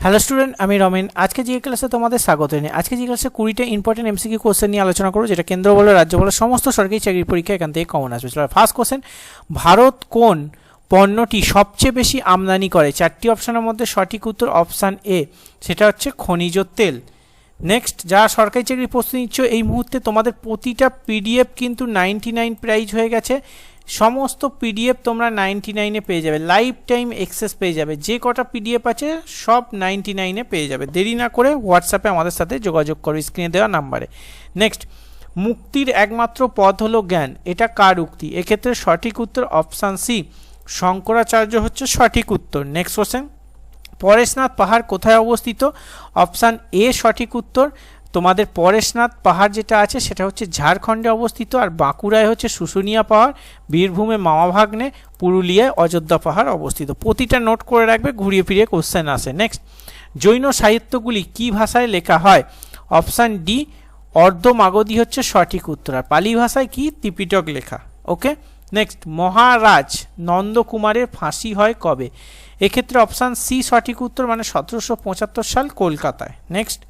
Hello student আমি রমেন। আজকে যে ক্লাসে তোমাদের স্বাগত নেই আজকে যে ক্লাসে কুড়িটা ইম্পর্টেন্ট এমসিকিউ কোশ্চেন নিয়ে আলোচনা করব, যেটা কেন্দ্র বলো, রাজ্য বলো, সমস্ত সরকারি চাকরির পরীক্ষা এখান থেকে কমন আসবে। চলো ফার্স্ট কোশ্চেন ভারত কোন পণ্যটি সবচেয়ে বেশি আমদানি করে? চারটি অপশানের মধ্যে সঠিক উত্তর অপশান এ সেটা হচ্ছে খনিজ তেল। নেক্সট যারা সরকারি চাকরির প্রস্তুতি নিচ্ছ, এই মুহূর্তে তোমাদের প্রতিটা পিডিএফ কিন্তু নাইনটি নাইন প্রাইজ হয়ে গেছে। সমস্ত পিডিএফ তোমরা নাইনটি নাইনে পেয়ে যাবে। লাইফ টাইম এক্সেস পেয়ে যাবে। যে কটা পিডিএফ আছে, সব নাইনটি নাইনে পেয়ে যাবে। দেরি না করে হোয়াটসঅ্যাপে আমাদের সাথে যোগাযোগ করো স্ক্রিনে দেওয়া নাম্বারে নেক্সট মুক্তির একমাত্র পথ হলো জ্ঞান। এটা কার উক্তি? এক্ষেত্রে সঠিক উত্তর অপশান সি শঙ্করাচার্য হচ্ছে সঠিক উত্তর। নেক্সট কোশ্চেন পরেশনাথ পাহাড় কোথায় অবস্থিত? অপশান এ, সঠিক উত্তর। তোমাদের পরেশনাথ পাহাড় যেটা আছে, সেটা হচ্ছে ঝাড়খণ্ডে অবস্থিত আর বাঁকুড়ায় হচ্ছে শুশুনিয়া পাহাড়, বীরভূমে মামাভাগ্নে, পুরুলিয়ায় অযোধ্যা পাহাড় অবস্থিত। প্রতিটা নোট করে রাখবে, ঘুরিয়ে ফিরিয়ে কোশ্চেন আসে। নেক্সট জৈন সাহিত্যগুলি কি ভাষায় লেখা হয়? অপশান ডি অর্ধ অর্ধমাগধী হচ্ছে সঠিক উত্তর। আর পালি ভাষায় কি? ত্রিপিটক লেখা। ওকে নেক্সট মহারাজ নন্দকুমারের ফাঁসি হয় কবে? এক্ষেত্রে অপশান সি সঠিক উত্তর মানে সতেরোশো পঁচাত্তর সাল কলকাতায়। নেক্সট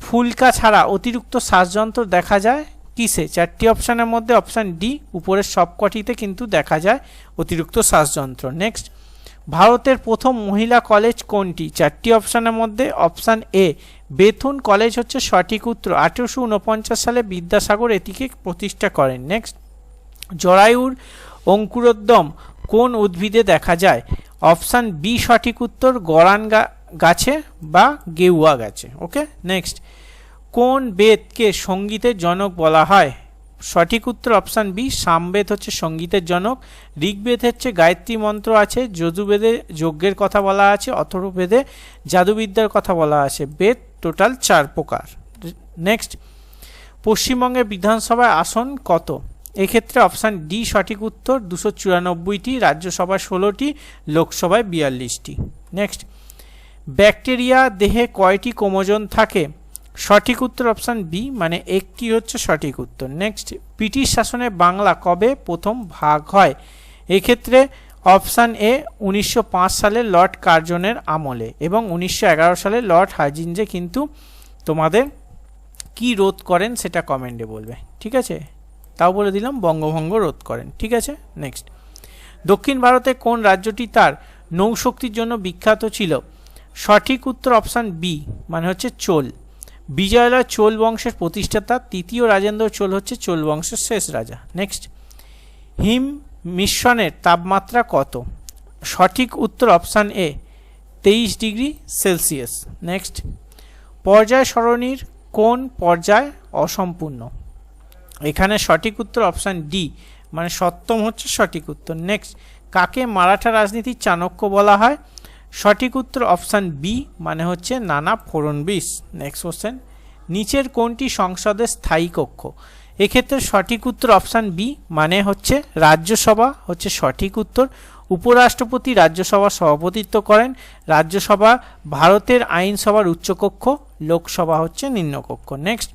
ফুলকা ছাড়া অতিরিক্ত শ্বাসযন্ত্র দেখা যায় কিসে? চারটি অপশানের মধ্যে অপশান ডি উপরের সবকটিতে কিন্তু দেখা যায় অতিরিক্ত শ্বাসযন্ত্র। নেক্সট ভারতের প্রথম মহিলা কলেজ কোনটি? চারটি অপশানের মধ্যে অপশান এ বেথুন কলেজ হচ্ছে সঠিক উত্তর। আঠেরোশো উনপঞ্চাশ সালে বিদ্যাসাগর এটিকে প্রতিষ্ঠা করেন। নেক্সট জরায়ুর অঙ্কুরোদ্যম কোন উদ্ভিদে দেখা যায়? অপশান বি, সঠিক উত্তর, গরান গাছে বা গেউয়া গাছে। Okay, next. কোন বেদকে সঙ্গীতের জনক বলা হয়? সঠিক উত্তর অপশান বি, সামবেদ হচ্ছে সঙ্গীতের জনক, ঋগ্বেদ হচ্ছে গায়ত্রী মন্ত্র আছে যজুবেদে যজ্ঞের কথা বলা আছে, অথর্ববেদে জাদুবিদ্যার কথা বলা আছে। বেদ টোটাল চার প্রকার। নেক্সট। পশ্চিমবঙ্গের বিধানসভায় আসন কত? এক্ষেত্রে অপশান ডি সঠিক উত্তর, দুশো চুরানব্বইটি রাজ্যসভায় ষোলোটি, লোকসভায় বিয়াল্লিশটি। নেক্সট। ব্যাকটেরিয়া দেহে কয়টি ক্রোমোজোন থাকে? সঠিক উত্তর অপশান বি মানে একটি হচ্ছে সঠিক উত্তর। নেক্সট। ব্রিটিশ শাসনে বাংলা কবে প্রথম ভাগ হয়? এক্ষেত্রে অপশান এ, উনিশশো পাঁচ সালে লর্ড কার্জনের আমলে এবং উনিশশো এগারো সালে লর্ড হাজিনজে কিন্তু তোমাদের কি রোধ করেন সেটা কমেন্টে বলবে। ঠিক আছে? তাও বলে দিলাম বঙ্গভঙ্গ রোধ করেন। ঠিক আছে? নেক্সট দক্ষিণ ভারতে কোন রাজ্যটি তার নৌশক্তির জন্য বিখ্যাত ছিল? সঠিক উত্তর অপশান বি মানে হচ্ছে চোল। বিজয়লয় চোল বংশের প্রতিষ্ঠাতা, তৃতীয় রাজেন্দ্র চোল হচ্ছে চোল বংশের শেষ রাজা। নেক্সট হিম মিশ্রণের তাপমাত্রা কত? সঠিক উত্তর অপশান এ তেইশ ডিগ্রি সেলসিয়াস। নেক্সট পর্যায় সরণির কোন পর্যায় অসম্পূর্ণ? এখানে সঠিক উত্তর অপশান ডি মানে সপ্তম হচ্ছে সঠিক উত্তর। নেক্সট কাকে মারাঠা রাজনীতির চাণক্য বলা হয়? সঠিক উত্তর অপশান বি মানে হচ্ছে নানা ফড়নবিস নেক্সট কোশ্চেন নিচের কোনটি সংসদের স্থায়ী কক্ষ? এক্ষেত্রে সঠিক উত্তর অপশান বি মানে হচ্ছে রাজ্যসভা, হচ্ছে সঠিক উত্তর। উপরাষ্ট্রপতি রাজ্যসভার সভাপতিত্ব করেন। রাজ্যসভা ভারতের আইনসভার উচ্চকক্ষ, লোকসভা হচ্ছে নিম্নকক্ষ। নেক্সট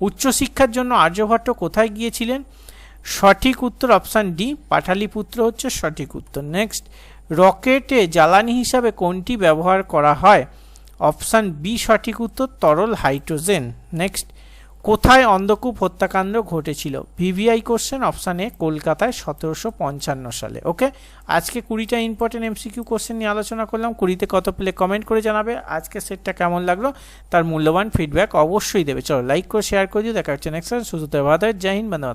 উচ্চশিক্ষার জন্য আর্যভট্ট কোথায় গিয়েছিলেন? সঠিক উত্তর অপশান ডি, পাটালিপুত্র হচ্ছে সঠিক উত্তর। নেক্সট, রকেটে জ্বালানি হিসাবে কোনটি ব্যবহার করা হয়? অপশান বি, সঠিক উত্তর, তরল হাইড্রোজেন। নেক্সট কোথায় অন্ধকূপ হত্যাকাণ্ড ঘটেছিল? ভিভিআই কোশ্চেন অপশান এ, কলকাতায় সতেরোশো পঞ্চান্ন সালে। ওকে? আজকে কুড়িটা ইম্পর্টেন্ট এমসিকিউ কোশ্চেন নিয়ে আলোচনা করলাম। কুড়িতে কত পেলে কমেন্ট করে জানাবে। আজকে সেটটা কেমন লাগল? তার মূল্যবান ফিডব্যাক অবশ্যই দেবে। চলো লাইক করে শেয়ার করে দিও দেখা হচ্ছে নেক্সট সুস্থ ভারতের জয় বন্দে